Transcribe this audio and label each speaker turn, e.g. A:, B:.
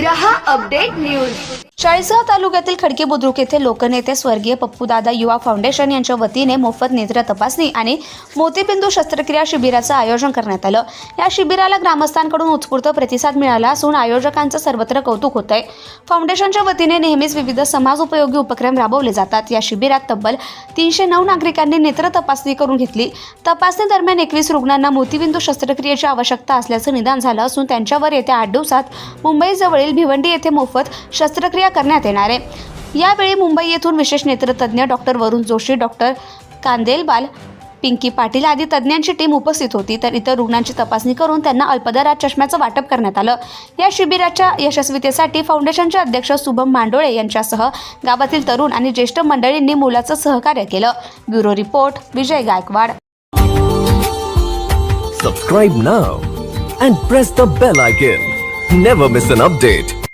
A: रहा update news.
B: Chalisgaon तालुक्यातील खडकी बुद्रुक येथे लोकनेते स्वर्गीय पप्पूदादा युवा फाउंडेशन यांच्या वतीने मोफत नेत्र तपासणी आणि मोतीबिंदू शस्त्रक्रिया शिबिराचं आयोजन करण्यात आलं. या शिबिराला ग्रामस्थांकडून उत्स्फूर्त प्रतिसाद मिळाला असून आयोजकांचं सर्वत्र कौतुक होत आहे फाउंडेशनच्या वतीने नेहमीच विविध समाज उपयोगी उपक्रम राबवले जातात. या शिबिरात तब्बल तीनशे नऊ नागरिकांनी नेत्र तपासणी करून घेतली. तपासणी दरम्यान एकवीस रुग्णांना मोतीबिंदू शस्त्रक्रियेची आवश्यकता असल्याचं निदान झालं असून त्यांच्यावर येत्या आठ दिवसात मुंबईजवळील भिवंडी येथे मोफत शस्त्रक्रिया करण्यात येणार आहे. यावेळी मुंबई येथून विशेष नेत्रतज्ञ डॉक्टर वरुण जोशी डॉक्टर कांदेलबाल पिंकी पाटील आदी तज्ज्ञांची टीम उपस्थित होती. तर इतर रुग्णांची तपासणी करून त्यांना अल्पदरात चष्म्याचं वाटप करण्यात आलं. या शिबिराच्या यशस्वीतेसाठी फाउंडेशनचे अध्यक्ष शुभम मांडोळे यांच्यासह गावातील तरुण आणि ज्येष्ठ मंडळींनी मुलाचं सहकार्य केलं. Bureau report Vijay Gaikwad.
C: Subscribe now and press the bell icon never miss an update